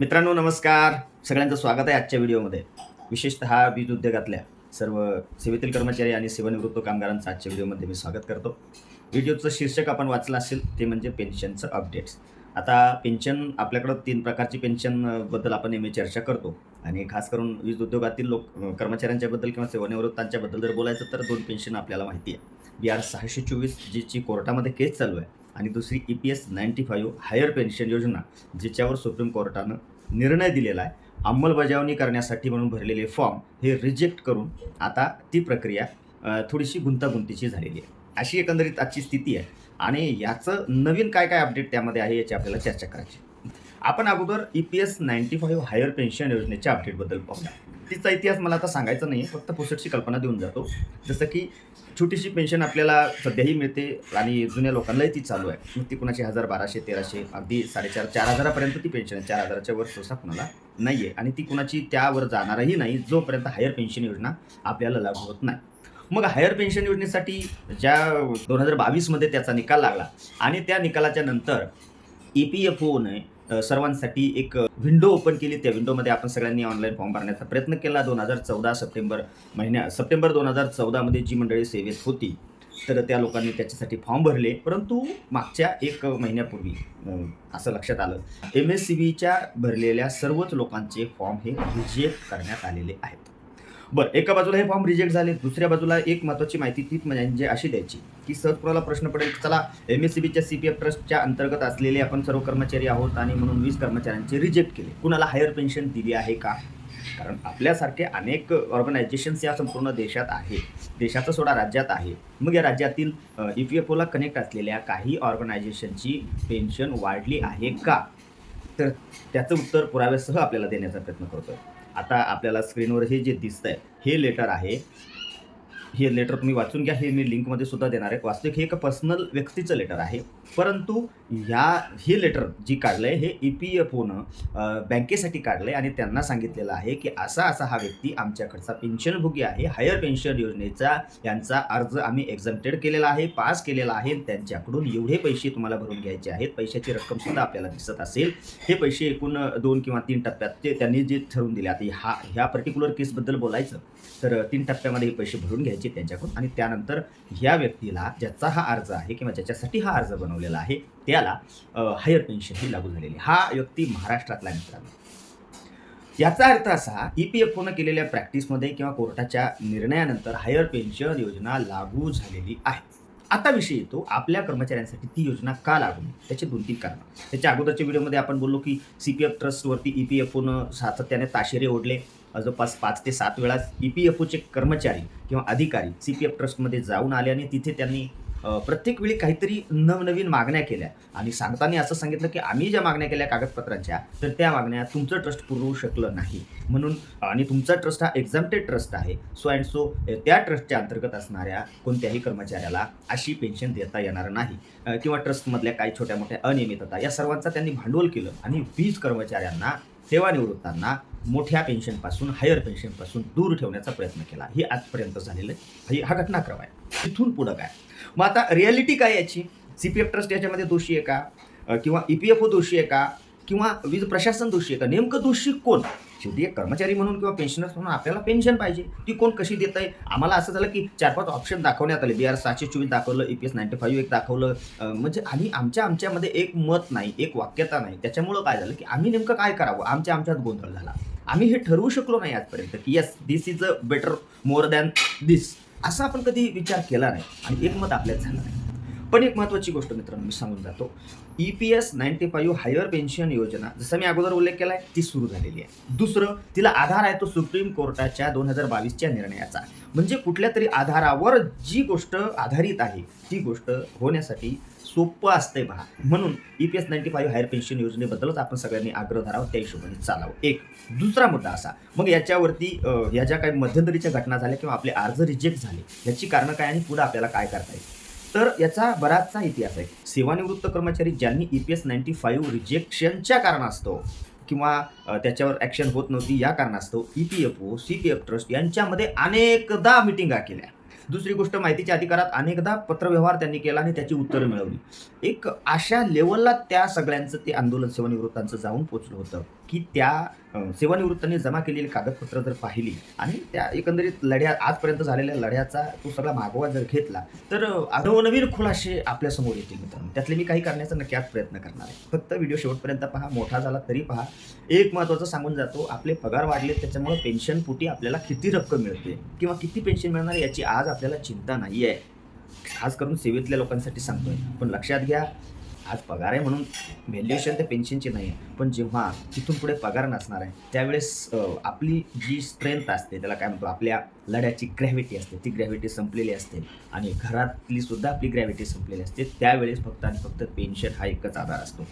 मित्रांनो नमस्कार. सगळ्यांचं स्वागत आहे आजच्या व्हिडिओमध्ये. विशेषतः वीज उद्योगातल्या सर्व सेवेतील कर्मचारी आणि सेवानिवृत्त कामगारांचं आजच्या व्हिडिओमध्ये मी स्वागत करतो. व्हिडिओचं शीर्षक आपण वाचलं असेल ते म्हणजे पेन्शनचं अपडेट्स. आता पेन्शन आपल्याकडं तीन प्रकारची पेन्शनबद्दल आपण नेहमी चर्चा करतो. आणि खास करून वीज उद्योगातील लोक कर्मचाऱ्यांच्याबद्दल किंवा सेवानिवृत्तांच्याबद्दल जर बोलायचं तर दोन पेन्शन आपल्याला माहिती आहे. बी आर सहाशे चोवीस जीची कोर्टामध्ये केस चालू आहे. आणि दुसरी E P S ninety five higher pension योजना जिच्यावर सुप्रीम कोर्टानं निर्णय दिलेला आहे. अंमलबजावणी करण्यासाठी म्हणून भरलेले फॉर्म हे रिजेक्ट करून आता ती प्रक्रिया थोडीशी गुंतागुंतीची झालेली आहे. अशी एकंदरीत आजची स्थिती आहे. आणि याचं नवीन काय काय अपडेट त्यामध्ये आहे याची आपल्याला चर्चा करायची आपण अगोदर E P S ninety five higher pension योजनेच्या अपडेटबद्दल पाहूया. तिचा इतिहास मला आता सांगायचा नाही फक्त पुसटची कल्पना देऊन जातो. जसं की छोटीशी पेन्शन आपल्याला सध्याही मिळते आणि जुन्या लोकांनाही ती चालू आहे. मग ती कुणाची हजार बाराशे तेराशे अगदी साडेचार चार हजारापर्यंत ती पेन्शन आहे. चार हजाराच्या वर सहसा कुणाला नाही आहे आणि ती कुणाची त्यावर जाणारही नाही जोपर्यंत हायर पेन्शन योजना आपल्याला लागू होत नाही. मग हायर पेन्शन योजनेसाठी ज्या दोन हजार बावीसमध्ये त्याचा निकाल लागला आणि त्या निकालाच्या नंतर ई पी एफ ओने सर्वांसाठी एक विंडो ओपन केली. त्या विंडोमध्ये आपण सगळ्यांनी ऑनलाईन फॉर्म भरण्याचा प्रयत्न केला. दोन हजार चौदा सप्टेंबर महिन्या सप्टेंबर दोन हजार चौदामध्ये जी मंडळी सेवेत होती तर त्या लोकांनी त्याच्यासाठी फॉर्म भरले. परंतु मागच्या एक महिन्यापूर्वी असं लक्षात आलं. एम एस सी बीच्या भरलेल्या सर्वच लोकांचे फॉर्म हे रिजेक्ट करण्यात आलेले आहेत. बरं एका बाजूला हे फॉर्म रिजेक्ट झाले दुसऱ्या बाजूला एक महत्त्वाची माहिती ती म्हणजे अशी द्यायची की सहज कोणाला प्रश्न पडेल चला एम एस सी बीच्या सी पी एफ ट्रस्टच्या अंतर्गत असलेले आपण सर्व कर्मचारी आहोत आणि म्हणून वीस कर्मचाऱ्यांचे रिजेक्ट केले. कुणाला हायर पेन्शन दिली आहे का? कारण आपल्यासारखे अनेक ऑर्गनायझेशन्स या संपूर्ण देशात आहे. देशाचा सोडा राज्यात आहे. मग या राज्यातील ई पी एफ ओला कनेक्ट असलेल्या काही ऑर्गनायझेशनची पेन्शन वाढली आहे का? तर त्याचं उत्तर पुराव्यासह आपल्याला देण्याचा प्रयत्न करतोय. आता आपल्याला स्क्रीनवर हे जे दिसतंय हे लेटर आहे. हे लेटर तुम्ही वाचून घ्या. हे मी लिंकमध्ये सुद्धा देणार आहे. वास्तविक हे एक पर्सनल व्यक्तीचं लेटर आहे. परंतु ह्या हे लेटर जी काढलं आहे हे ई पी एफ ओनं बँकेसाठी काढलं आहे आणि त्यांना सांगितलेलं आहे की असा असा हा व्यक्ती आमच्याकडचा पेन्शनभोगी आहे. हायर पेन्शन योजनेचा यांचा अर्ज आम्ही एक्झम्प्टेड केलेला आहे पास केलेला आहे. त्यांच्याकडून एवढे पैसे तुम्हाला भरून घ्यायचे आहेत. पैशाची रक्कमसुद्धा आपल्याला दिसत असेल. हे पैसे एकूण दोन किंवा तीन टप्प्यात ते त्यांनी जे ठरवून दिले. आता हा ह्या पर्टिक्युलर केसबद्दल बोलायचं तर तीन टप्प्यामध्ये हे पैसे भरून घ्यायचे त्यांच्याकडून. आणि त्यानंतर ह्या व्यक्तीला ज्याचा हा अर्ज आहे किंवा ज्याच्यासाठी हा अर्ज बनवलेला आहे त्याला हायर पेन्शन ही लागू झालेली हा व्यक्ती महाराष्ट्रातला मित्रांनो. याचा अर्थ असा ई पी एफ ओनं केलेल्या प्रॅक्टिसमध्ये किंवा कोर्टाच्या निर्णयानंतर हायर पेन्शन योजना लागू झालेली आहे. आता विषय येतो आपल्या कर्मचाऱ्यांसाठी ती योजना का लागू नये त्याचे दोन तीन कारण. त्याच्या अगोदरच्या व्हिडिओमध्ये आपण बोललो की सी पी एफ ट्रस्टवरती ई पी एफ ओनं सातत्याने ताशेरे ओढले. जवळपास पाच ते सात वेळा ई पी एफ ओचे कर्मचारी किंवा अधिकारी सी पी एफ ट्रस्टमध्ये जाऊन आले आणि तिथे त्यांनी प्रत्येक वेळी काहीतरी नवनवीन मागण्या केल्या. आणि सांगताना असं सांगितलं की आम्ही ज्या मागण्या केल्या कागदपत्रांच्या तर त्या मागण्या तुमचं ट्रस्ट पुरवू शकलं नाही. म्हणून आणि तुमचा ट्रस्ट हा एक्झाम्प्टेड ट्रस्ट आहे. सो अँड सो त्या ट्रस्टच्या अंतर्गत असणाऱ्या कोणत्याही कर्मचाऱ्याला अशी पेन्शन देता येणार नाही. किंवा ट्रस्टमधल्या काही छोट्या मोठ्या अनियमितता या सर्वांचा त्यांनी भांडवल केलं आणि वीज कर्मचाऱ्यांना सेवानिवृत्तांना मोठ्या पेन्शनपासून हायर पेन्शनपासून दूर ठेवण्याचा प्रयत्न केला. हे आजपर्यंत झालेलं आहे. ही- हा घटनाक्रम आहे. तिथून पुढं काय? मग आता रियालिटी काय याची? सी पी एफ ट्रस्ट याच्यामध्ये दोषी आहे का? किंवा ई पी एफ ओ दोषी आहे का? किंवा वीज प्रशासन दोषी आहे का? नेमकं दोषी कोण? शेवटी एक कर्मचारी म्हणून किंवा पेन्शनर्स म्हणून आपल्याला पेन्शन पाहिजे. ती कोण कशी देत आहे? आम्हाला असं झालं की चार पाच ऑप्शन दाखवण्यात आले. बी आर सहाशे चोवीस दाखवलं E P S ninety five एक दाखवलं. म्हणजे आणि आमच्या आमच्यामध्ये एक मत नाही एक वाक्यता नाही. त्याच्यामुळं काय झालं की आम्ही नेमकं काय करावं? आमच्या आमच्यात गोंधळ झाला. आम्ही हे ठरवू शकलो नाही आजपर्यंत की yes this is a better more than this असा आपण कधी विचार केला नाही. आणि एक मत आपल्यात झालं नाही. पण एक महत्त्वाची गोष्ट मित्रांनो मी सांगून जातो. E P S ninety five higher pension योजना जसं मी अगोदर उल्लेख केला आहे ती सुरू झालेली आहे. दुसरं तिला आधार आहे तो सुप्रीम कोर्टाच्या दोन हजार बावीसच्या निर्णयाचा. म्हणजे कुठल्या तरी आधारावर जी गोष्ट आधारित आहे ती गोष्ट होण्यासाठी सोपं असतंय पहा म्हणून E P S ninety five higher pension योजनेबद्दलच आपण सगळ्यांनी आग्रह धरावं त्या हिशोबाने चालावं. एक. दुसरा मुद्दा असा मग याच्यावरती या ज्या काही मध्यंतरीच्या घटना झाल्या किंवा आपले अर्ज रिजेक्ट झाले याची कारणं काय आणि पुढे आपल्याला काय करता येईल? तर याचा बराचसा इतिहास आहे. सेवानिवृत्त कर्मचारी ज्यांनी E P S ninety five रिजेक्शनच्या कारणास्तव किंवा त्याच्यावर ॲक्शन होत नव्हती या कारणास्तव E P F O C P F trust यांच्यामध्ये अनेकदा मिटिंगा केल्या. दुसरी गोष्ट माहितीच्या अधिकारात अनेकदा पत्रव्यवहार त्यांनी केला आणि त्याची उत्तरं मिळवली. एक अशा लेवलला त्या सगळ्यांचं ते आंदोलन सेवानिवृत्तांचं जाऊन पोचलं होतं. की त्या सेवानिवृत्ताने जमा केलेली कागदपत्र जर पाहिली आणि त्या एकंदरीत लढ्या आजपर्यंत झालेल्या लढ्याचा तो सगळा मागोवा जर घेतला तर नवनवीन खुलाशे आपल्यासमोर येतील मित्रांनो. त्यातले मी काही करण्याचा नक्की आज प्रयत्न करणार आहे. फक्त व्हिडिओ शेवटपर्यंत पहा मोठा झाला तरी पहा. एक महत्त्वाचं सांगून जातो आपले पगार वाढले त्याच्यामुळे पेन्शन पोटी आपल्याला किती रक्कम मिळते किंवा किती पेन्शन मिळणार याची आज आपल्याला चिंता नाही आहे खास करून सेवेतल्या लोकांसाठी सांगतोय. पण लक्षात घ्या आज पगार आहे म्हणून व्हॅल्युएशन ते पेन्शनची नाही आहे पण जेव्हा तिथून पुढे पगार नसणार आहे त्यावेळेस आपली जी स्ट्रेंथ असते त्याला काय म्हणतो आपल्या लढ्याची ग्रॅव्हिटी असते ती ग्रॅव्हिटी संपलेली असते. आणि घरातली सुद्धा आपली ग्रॅव्हिटी संपलेली असते. त्यावेळेस फक्त आणि फक्त पेन्शन हा एकच आधार असतो.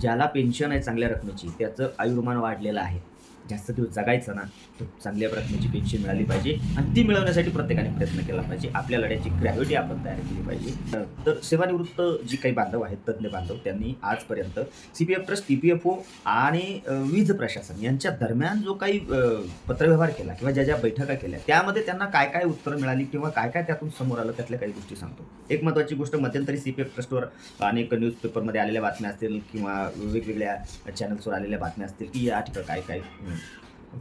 ज्याला पेन्शन आहे चांगल्या रकमेची त्याचं आयुर्मान वाढलेलं आहे. जास्त दिवस जगायचा ना तर चांगल्या रकमेची पेन्शन मिळाली पाहिजे. आणि ती मिळवण्यासाठी प्रत्येकाने प्रयत्न केला पाहिजे. आपल्या लढ्याची ग्रॅव्हिटी आपण तयार केली पाहिजे. तर सेवानिवृत्त जी काही बांधव आहेत तज्ज्ञ बांधव त्यांनी आजपर्यंत C P F trust T P F O आणि वीज प्रशासन यांच्या दरम्यान जो काही पत्रव्यवहार केला किंवा ज्या ज्या बैठका केल्या त्यामध्ये त्यांना काय काय उत्तरं मिळाली किंवा काय काय त्यातून समोर आलं त्यातल्या काही गोष्टी सांगतो. एक महत्त्वाची गोष्ट मध्यंतरी सी पी एफ ट्रस्टवर अनेक न्यूजपेपरमध्ये आलेल्या बातम्या असतील किंवा वेगवेगळ्या चॅनल्सवर आलेल्या बातम्या असतील की या ठिकाणी काय काय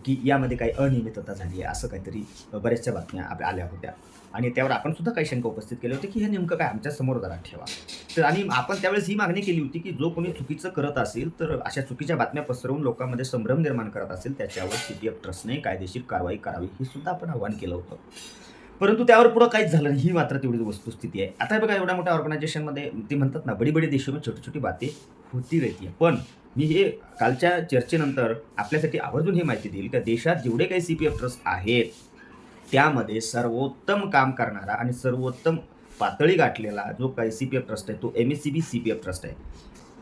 की यामध्ये काही अनियमितता झाली आहे असं काहीतरी बऱ्याचशा बातम्या आपल्या आल्या होत्या. आणि त्यावर आपण सुद्धा काही शंका उपस्थित केले होते की हे नेमकं काय आमच्यासमोर जरा ठेवा. तर आणि आपण त्यावेळेस ही मागणी केली होती की जो कोणी चुकीचं करत असेल तर अशा चुकीच्या बातम्या पसरवून लोकांमध्ये संभ्रम निर्माण करत असेल त्याच्यावर सी पी एफ ट्रस्टने कायदेशीर कारवाई करावी हे सुद्धा आपण आव्हान केलं होतं. परंतु त्यावर पुढं काहीच झालं नाही ही मात्र तेवढी वस्तुस्थिती आहे. आता बघा एवढ्या मोठ्या ऑर्गनायझेशनमध्ये ते म्हणतात ना बडी बडी देशों छोटी छोटी बातें होती रहती. है पण मी हे कालच्या चर्चेनंतर आपल्यासाठी आवर्जून ही माहिती देईल की देशात जेवढे काही सी पी एफ ट्रस्ट आहेत त्यामध्ये सर्वोत्तम काम करणारा आणि सर्वोत्तम पातळी गाठलेला जो काही सी पी एफ ट्रस्ट आहे तो M S C B C P F trust आहे.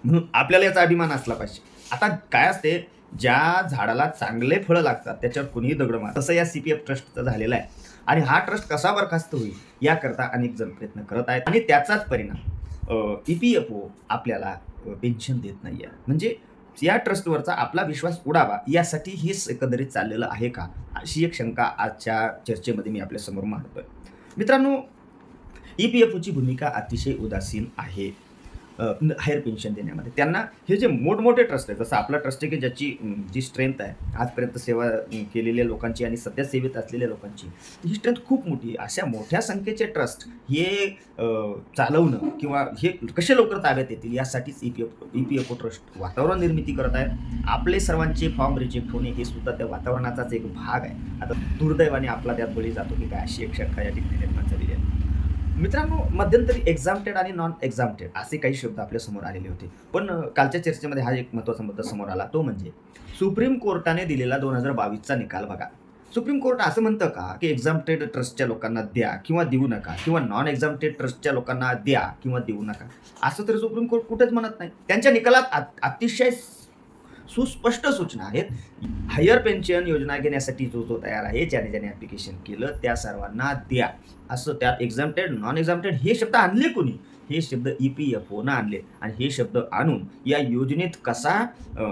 म्हणून आपल्याला याचा अभिमान असला पाहिजे. आता काय असते ज्या झाडाला चांगले फळं लागतात त्याच्यावर कुणीही दगड मार तसं या सी पी एफ ट्रस्टचं झालेलं आहे. आणि हा ट्रस्ट कसा बरखास्त होईल याकरता अनेक जण प्रयत्न करत आहेत. आणि त्याचाच परिणाम ई पी एफ ओ आपल्याला पेन्शन देत नाही आहे म्हणजे या ट्रस्टवरचा आपला विश्वास उडावा यासाठी हेच एकंदरीत चाललेलं आहे का? अशी एक शंका आजच्या चर्चेमध्ये मी आपल्यासमोर मांडतोय. मित्रांनो ई पी एफ ओची भूमिका अतिशय उदासीन आहे. हायर पेन्शन देण्यामध्ये. त्यांना हे जे मोठमोठे ट्रस्ट आहे जसं आपला ट्रस्ट आहे की ज्याची जी स्ट्रेंथ आहे आजपर्यंत सेवा केलेल्या लोकांची आणि सध्या सेवेत असलेल्या लोकांची ही स्ट्रेंथ खूप मोठी आहे. अशा मोठ्या संख्येचे ट्रस्ट हे चालवणं किंवा हे कसे लवकर ताब्यात येतील यासाठीच E P F E P F O trust वातावरण निर्मिती करत आहे आपले सर्वांचे फॉर्म रिजेक्ट होणे हे सुद्धा त्या वातावरणाचाच एक भाग आहे. आता दुर्दैवाने आपला त्यात बळी जातो की काय अशी एक शंका या ठिकाणी निर्माण झाली. मित्रांनो मध्यंतरी एक्झामटेड आणि नॉन एक्झामटेड असे काही शब्द आपल्यासमोर आलेले होते. पण कालच्या चर्चेमध्ये हा एक महत्त्वाचा मुद्दा समोर आला. तो म्हणजे सुप्रीम कोर्टाने दिलेला दोन हजार बावीसचा निकाल बघा. सुप्रीम कोर्ट असं म्हणतं का की एक्झामटेड ट्रस्टच्या लोकांना द्या किंवा देऊ नका किंवा नॉन एक्झामटेड ट्रस्टच्या लोकांना द्या किंवा देऊ नका? असं तर सुप्रीम कोर्ट कुठेच म्हणत नाही. त्यांच्या निकालात अतिशय सुस्पष्ट सूचना आहेत. हायर पेन्शन योजना घेण्यासाठी जो जो तयार आहे ज्याने ज्याने ॲप्लिकेशन केलं त्या सर्वांना द्या. असं त्यात एक्झाम्टेड नॉन एक्झाम्टेड हे शब्द आणले कोणी? हे शब्द ई पी एफ ओनं आणले. आणि हे शब्द आणून या योजनेत कसा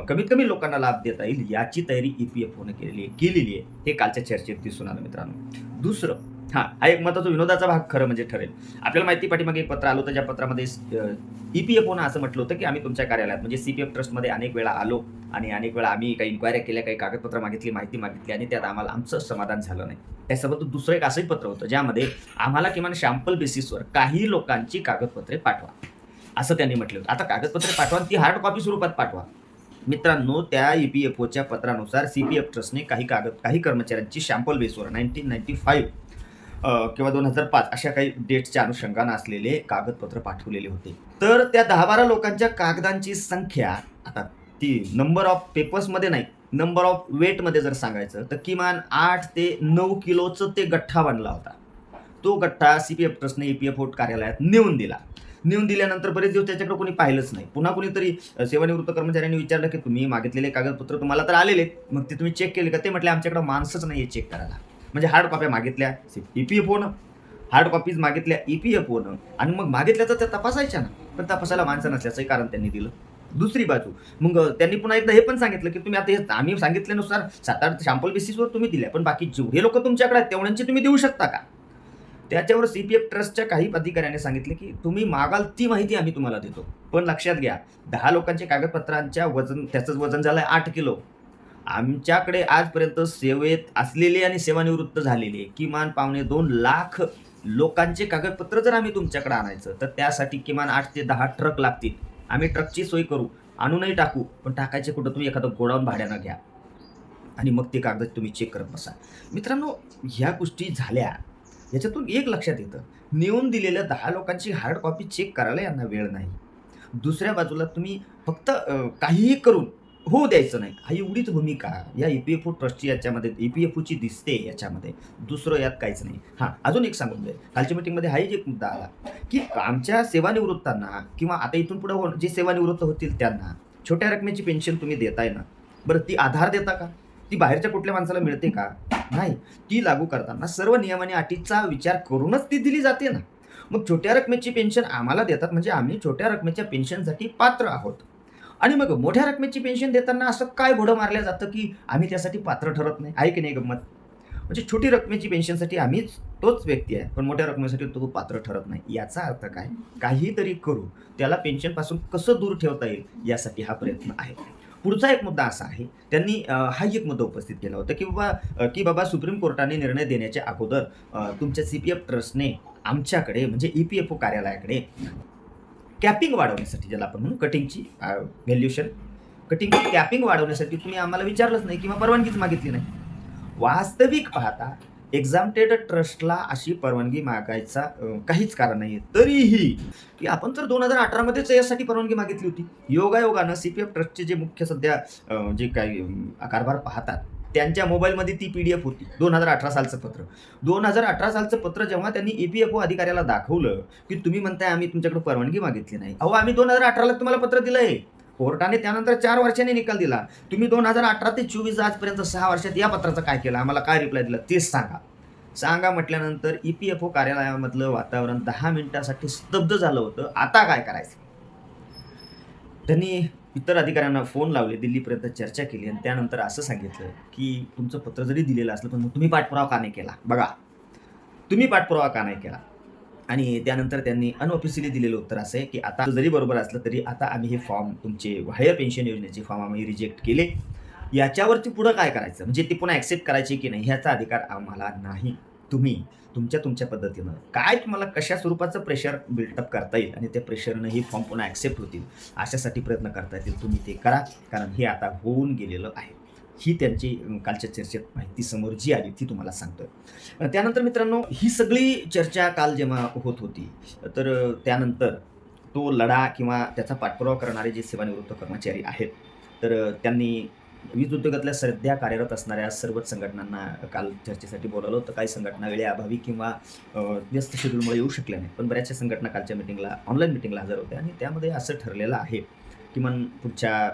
कमीत कमी लोकांना लाभ देता येईल याची तयारी ई पी एफ ओनं केलेली आहे केलेली आहे. हे कालच्या चर्चेत दिसून आलं मित्रांनो. दुसरं हां हा एक महत्त्वाचा विनोदाचा भाग खरं म्हणजे ठरेल. आपल्याला माहिती पाठीमागे एक पत्र आलं होतं ज्या पत्रामध्ये ई पी एफ ओनं असं म्हटलं होतं की आम्ही तुमच्या कार्यालयात म्हणजे सी पी एफ ट्रस्टमध्ये अनेक वेळा आलो आणि अनेक वेळा आम्ही काही इन्क्वायऱ्या केल्या काही कागदपत्र मागितली माहिती मागितली आणि त्यात आम्हाला आमचं समाधान झालं नाही. त्यासोबत दुसरं एक असंही पत्र होतं ज्यामध्ये आम्हाला किमान शॅम्पल बेसिसवर काही लोकांची कागदपत्रे पाठवा. असं त्यांनी म्हटलं होतं. आता कागदपत्रे पाठवा ती हार्ड कॉपी स्वरूपात पाठवा. मित्रांनो त्या ई पी एफ ओच्या पत्रानुसार सी पी एफ ट्रस्टने काही कागद काही कर्मचाऱ्यांची शॅम्पल बेसवर नाईन्टीन नाईन्टी फाईव्ह किंवा दोन हजार पाच अशा काही डेट्सच्या अनुषंगानं असलेले कागदपत्र पाठवलेले होते. तर त्या दहा बारा लोकांच्या कागदांची संख्या आता ती नंबर ऑफ पेपर्समध्ये नाही नंबर ऑफ वेटमध्ये जर सांगायचं तर किमान आठ ते नऊ किलोचं ते गठ्ठा बनला होता. तो गठ्ठा सी पी एफ ट्रस्टने ई पी एफ ओट कार्यालयात नेऊन दिला. नेऊन दिल्यानंतर बरेच दिवस त्याच्याकडे कोणी पाहिलंच नाही. पुन्हा कोणीतरी सेवानिवृत्त कर्मचाऱ्यांनी विचारलं की तुम्ही मागितलेले कागदपत्र तुम्हाला तर आलेले मग ते तुम्ही चेक केले का? ते म्हटले आमच्याकडे माणसंच नाही आहे चेक करायला. म्हणजे हार्ड कॉप्या मागितल्या ई पी एफ ओनं हार्ड कॉपीज मागितल्या ई पी एफ ओनं आणि मग मागितल्या तर त्या तपासायच्या ना. पण तपासायला माणसं नसल्याचंही कारण त्यांनी दिलं. दुसरी बाजू. मग त्यांनी पुन्हा एकदा हे पण सांगितलं की तुम्ही आता हे आम्ही सांगितल्यानुसार सात आठ शॅम्पल बेसिसवर तुम्ही दिल्या. पण बाकी जेवढे लोक तुमच्याकडे आहेत तेवढ्यांची तुम्ही देऊ शकता का? त्याच्यावर सी पी एफ ट्रस्टच्या काही अधिकाऱ्याने सांगितले की तुम्ही मागाल ती माहिती आम्ही तुम्हाला देतो. पण लक्षात घ्या दहा लोकांच्या कागदपत्रांच्या वजन त्याचंच वजन झालं आहे आठ किलो. आमच्याकडे आजपर्यंत सेवेत असलेले आणि सेवानिवृत्त झालेले किमान पावणे दोन लाख लोकांचे कागदपत्र जर आम्ही तुमच्याकडे आणायचं तर त्यासाठी किमान आठ ते दहा ट्रक लागतील. आम्ही ट्रकची सोय करू आणूनही टाकू पण टाकायचे कुठं तुम्ही एखादं गोडाऊन भाड्यानं घ्या. आणि मग ते कागद तुम्ही चेक करत बसा. मित्रांनो ह्या गोष्टी झाल्या. याच्यातून एक लक्षात येतं. नेऊन दिलेल्या दहा लोकांची हार्ड कॉपी चेक करायला यांना वेळ नाही. दुसऱ्या बाजूला तुम्ही फक्त काहीही करून होऊ द्यायचं नाही. हा एवढीच भूमिका या ई पी एफ ओ ट्रस्टची याच्यामध्ये ई पी एफ ओची दिसते याच्यामध्ये. दुसरं यात काहीच नाही. हां अजून एक सांगून जाईल कालच्या मीटिंगमध्ये हाही एक मुद्दा आला की आमच्या सेवानिवृत्तांना किंवा आता इथून पुढे जे सेवानिवृत्त होतील त्यांना छोट्या रकमेची पेन्शन तुम्ही देताय ना? बरं ती आधार देता का? ती बाहेरच्या कुठल्या माणसाला मिळते का? नाही. ती लागू करताना सर्व नियम आणि अटीचा विचार करूनच ती दिली जाते ना? मग छोट्या रकमेची पेन्शन आम्हाला देतात म्हणजे आम्ही छोट्या रकमेच्या पेन्शनसाठी पात्र आहोत. आणि मग मोठ्या रकमेची पेन्शन देताना असं काय घोडं मारलं जातं की आम्ही त्यासाठी पात्र ठरत नाही? आहे की नाही गंमत? म्हणजे छोटी रकमेची पेन्शनसाठी आम्हीच तोच व्यक्ती आहे पण मोठ्या रकमेसाठी तो पात्र ठरत नाही. याचा अर्थ काय? काहीतरी करू त्याला पेन्शनपासून कसं दूर ठेवता येईल? यासाठी हा प्रयत्न आहे. पुढचा एक मुद्दा असा आहे त्यांनी हा एक मुद्दा उपस्थित केला होता की बाबा की बाबा सुप्रीम कोर्टाने निर्णय देण्याच्या अगोदर तुमच्या सी पी एफ ट्रस्टने आमच्याकडे म्हणजे ई पी एफ ओ कार्यालयाकडे कॅपिंग वाढवण्यासाठी ज्याला आपण म्हणू कटिंगची व्हॅल्युशन कटिंगची कॅपिंग वाढवण्यासाठी तुम्ही आम्हाला विचारलंच नाही किंवा परवानगीच मागितली नाही. वास्तविक पाहता एक्झामटेड ट्रस्टला अशी परवानगी मागायचा काहीच कारण नाही तरीही की आपण तर दोन हजार अठरामध्येच यासाठी परवानगी मागितली होती योगायोगानं सी पी एफ ट्रस्टचे जे मुख्य सध्या जे काही कारभार पाहतात त्यांच्या मोबाईलमध्ये ती पी डी एफ होती दोन हजार अठरा सालचं पत्र. दोन हजार अठरा सालचं पत्र जेव्हा त्यांनी ई पी एफ ओ अधिकाऱ्याला दाखवलं की तुम्ही म्हणताय आम्ही तुमच्याकडे परवानगी मागितली नाही. अहो आम्ही दोन हजार अठराला तुम्हाला पत्र आहे कोर्टाने त्यानंतर चार वर्षांनी निकाल दिला. तुम्ही दोन हजार अठरा ते चोवीस आजपर्यंत सहा वर्षात या पत्राचं काय केलं? आम्हाला काय रिप्लाय दिला? तेच सांगा. सांगा म्हटल्यानंतर ई पी एफ ओ कार्यालयामधलं वातावरण दहा मिनिटासाठी स्तब्ध झालं होतं. आता काय करायचं? त्यांनी इतर अधिकाऱ्यांना फोन लावले दिल्लीपर्यंत चर्चा केली आणि त्यानंतर असं सांगितलं की तुमचं पत्र जरी दिलेलं असलं पण मग तुम्ही पाठपुरावा का नाही केला? बघा तुम्ही पाठपुरावा का नाही केला? आणि त्यानंतर त्यांनी अनऑफिशियली दिलेलं उत्तर असं आहे की आता जरी बरोबर असलं तरी आता आम्ही हे फॉर्म तुमचे हायर पेन्शन योजनेचे फॉर्म आम्ही रिजेक्ट केले. याच्यावरती पुढं काय करायचं? म्हणजे ते पुन्हा ॲक्सेप्ट करायचे की नाही ह्याचा अधिकार आम्हाला नाही. तुम्ही तुमच्या तुमच्या पद्धतीनं काय तुम्हाला कशा स्वरूपाचं प्रेशर बिल्टअप करता येईल आणि त्या प्रेशरनं ही फॉर्म पुन्हा ॲक्सेप्ट होतील अशासाठी प्रयत्न करता येतील तुम्ही ते करा. कारण हे आता होऊन गेलेलं आहे. ही त्यांची कालच्या चर्चेत माहिती समोर जी आली ती तुम्हाला सांगतोय. त्यानंतर मित्रांनो ही सगळी चर्चा काल जेव्हा होत होती तर त्यानंतर तो लढा किंवा त्याचा पाठपुरावा करणारे जे सेवानिवृत्त कर्मचारी आहेत तर त्यांनी वीज उद्योगातल्या सध्या कार्यरत असणाऱ्या सर्वच संघटनांना काल चर्चेसाठी बोलावलं होतं. काही संघटना वेळेअभावी किंवा व्यस्त शेड्यूलमुळे येऊ शकल्या नाही पण बऱ्याचशा संघटना कालच्या मिटिंगला ऑनलाईन मिटिंगला हजर होत्या आणि त्यामध्ये असं ठरलेलं आहे किमान पुढच्या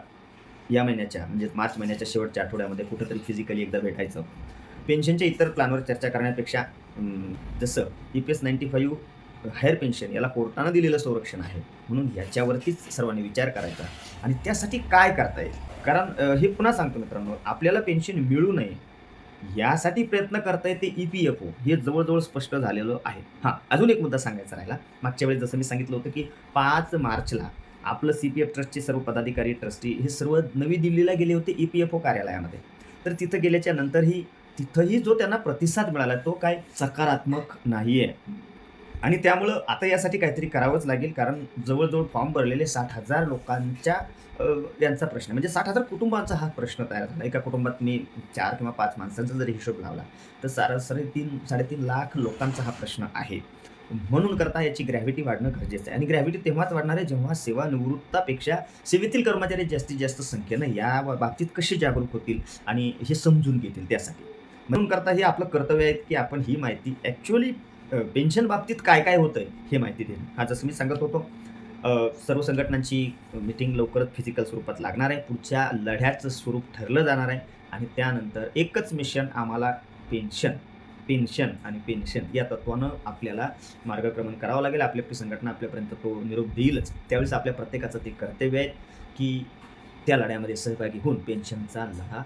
या महिन्याच्या म्हणजे मार्च महिन्याच्या शेवटच्या आठवड्यामध्ये कुठंतरी फिजिकली एकदा भेटायचं. पेन्शनच्या इतर प्लॅनवर चर्चा करण्यापेक्षा जसं E P S ninety five higher pension याला कोर्टानं दिलेलं संरक्षण आहे. म्हणून याच्यावरतीच सर्वांनी विचार करायचा. आणि त्यासाठी काय करता येईल कारण हे पुन्हा सांगतो मित्रांनो आपल्याला पेन्शन मिळू नये यासाठी प्रयत्न करता येते ई पी एफ ओ हे जवळजवळ स्पष्ट झालेलं आहे. हां अजून एक मुद्दा सांगायचा राहिला. मागच्या वेळेस जसं मी सांगितलं होतं की पाच मार्चला आपलं सी पी एफ ट्रस्टचे सर्व पदाधिकारी ट्रस्टी हे सर्व नवी दिल्लीला गेले होते ई पी एफ ओ कार्यालयामध्ये. तर तिथं गेल्याच्या नंतरही तिथंही जो त्यांना प्रतिसाद मिळाला तो काय सकारात्मक नाही आहे आणि त्यामुळं आता यासाठी काहीतरी करावंच लागेल कारण जवळजवळ फॉर्म भरलेले साठ हजार लोकांच्या यांचा प्रश्न म्हणजे साठ हजार कुटुंबांचा हा प्रश्न तयार झाला. एका कुटुंबात मी चार किंवा पाच माणसांचा जरी हिशोब लावला तर सरासरी तीन साडेतीन लाख लोकांचा हा प्रश्न आहे. म्हणून करता याची ग्रॅव्हिटी वाढणं गरजेचं आहे. आणि ग्रॅव्हिटी तेव्हाच वाढणार आहे जेव्हा सेवानिवृत्तापेक्षा सेवेतील कर्मचारी जास्तीत जास्त संख्येनं या बाबतीत कसे जागरूक होतील आणि हे समजून घेतील त्यासाठी. म्हणून करता हे आपलं कर्तव्य आहे की आपण ही माहिती ॲक्च्युअली पेन्शन बाबतीत काय काय होतं आहे हे माहिती देणं हा जसं मी सांगत होतो सर्व संघटनांची मिटिंग लवकरच फिजिकल स्वरूपात लागणार आहे. पुढच्या लढ्याचं स्वरूप ठरलं जाणार आहे. आणि त्यानंतर एकच मिशन आम्हाला पेन्शन पेन्शन आणि पेन्शन या तत्वानं आपल्याला मार्गक्रमण करावं लागेल. आपली आपली संघटना आपल्यापर्यंत तो निरोप देईलच. त्यावेळेस आपल्या प्रत्येकाचं ते कर्तव्य आहे की त्या लढ्यामध्ये सहभागी होऊन पेन्शनचा लढा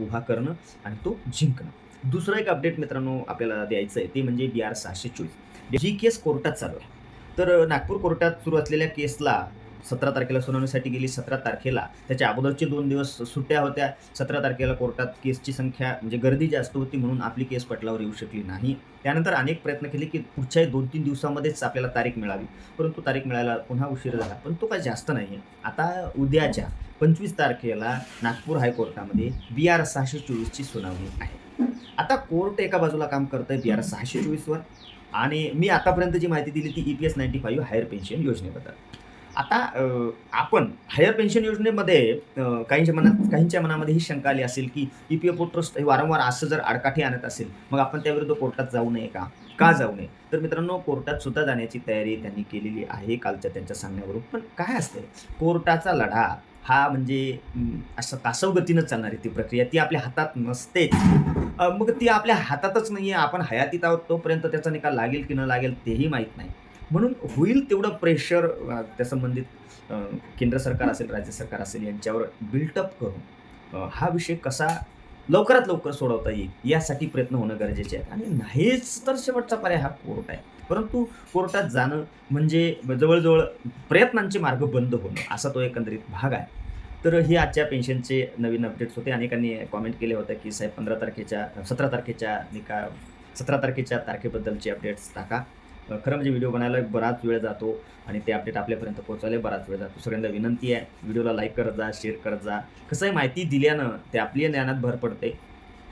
उभा करणं आणि तो जिंकणं. दुसरं एक अपडेट मित्रांनो आपल्याला द्यायचं आहे ते म्हणजे बी आर सहाशे चोवीस. जी केस कोर्टात चालू आहे. तर नागपूर कोर्टात सुरू असलेल्या केसला सतरा तारखेला सुनावणीसाठी गेली सतरा तारखेला त्याच्या अगोदरचे दोन दिवस सुट्ट्या होत्या. सतरा तारखेला कोर्टात केसची संख्या म्हणजे गर्दी जास्त होती म्हणून आपली केस पटलावर येऊ शकली नाही. त्यानंतर अनेक प्रयत्न केले की पुढच्याही दोन तीन दिवसामध्येच आपल्याला तारीख मिळावी. परंतु तारीख मिळायला पुन्हा उशीर झाला पण तो काय जास्त नाही आहे आता उद्याच्या पंचवीस तारखेला नागपूर हायकोर्टामध्ये बी आर सहाशे चोवीसची सुनावणी आहे. आता कोर्ट एका बाजूला काम करतं आहे बी आर सहाशे चोवीसवर. आणि मी आतापर्यंत जी माहिती दिली ती E P S ninety five higher pension योजनेबद्दल. आता आपण हायर पेन्शन योजनेमध्ये काहींच्या मनात काहींच्या मनामध्ये ही शंका आली असेल की E P F O trust हे वारंवार असं जर आडकाठी आणत असेल मग आपण त्याविरुद्ध कोर्टात जाऊ नये का? का जाऊ नये? तर मित्रांनो कोर्टात सुद्धा जाण्याची तयारी त्यांनी केलेली आहे कालच्या त्यांच्या सांगण्यावरून. पण काय असते कोर्टाचा लढा हा म्हणजे असं कासव गतीनं चालणारी ती प्रक्रिया. ती आपल्या हातात नसतेच. मग ती आपल्या हातातच नाही आहे आपण हयातीत आहोत तोपर्यंत त्याचा निकाल लागेल की न लागेल तेही माहीत नाही. म्हणून होईल तेवढं प्रेशर त्या संबंधित केंद्र सरकार असेल राज्य सरकार असेल यांच्यावर बिल्टअप करून हा विषय कसा लवकरात लवकर सोडवता येईल यासाठी प्रयत्न होणं गरजेचे आहे. आणि नाहीच तर शेवटचा पर्याय हा कोर्ट आहे. परंतु कोर्टात जाणं म्हणजे जवळजवळ प्रयत्नांचे मार्ग बंद होणं असा तो एकंदरीत भाग आहे. तर हे आजच्या पेन्शनचे नवीन अपडेट्स होते. अनेकांनी कॉमेंट केले होते की साहेब पंधरा तारखेच्या सतरा तारखेच्या निका सतरा तारखेच्या तारखेबद्दलचे अपडेट्स टाका. खरं म्हणजे व्हिडिओ बनायला बराच वेळ जातो आणि ते अपडेट आपल्यापर्यंत पोहोचायला बराच वेळ जातो. सगळ्यांना विनंती आहे. व्हिडिओला लाईक करत जा शेअर करत जा. कसं आहे माहिती दिल्यानं ते आपल्या ज्ञानात भर पडते.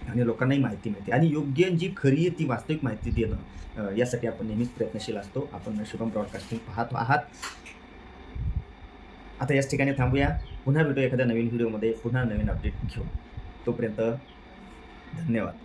आणि लोकांनाही माहिती मिळते. आणि योग्य जी खरी आहे ती वास्तविक माहिती देणं यासाठी आपण नेहमीच प्रयत्नशील असतो. आपण शुभम ब्रॉडकास्टिंग पाहत आहात. आता याच ठिकाणी थांबूया. पुन्हा भेटू एखाद्या नवीन व्हिडिओमध्ये. पुन्हा नवीन अपडेट घेऊ तोपर्यंत धन्यवाद.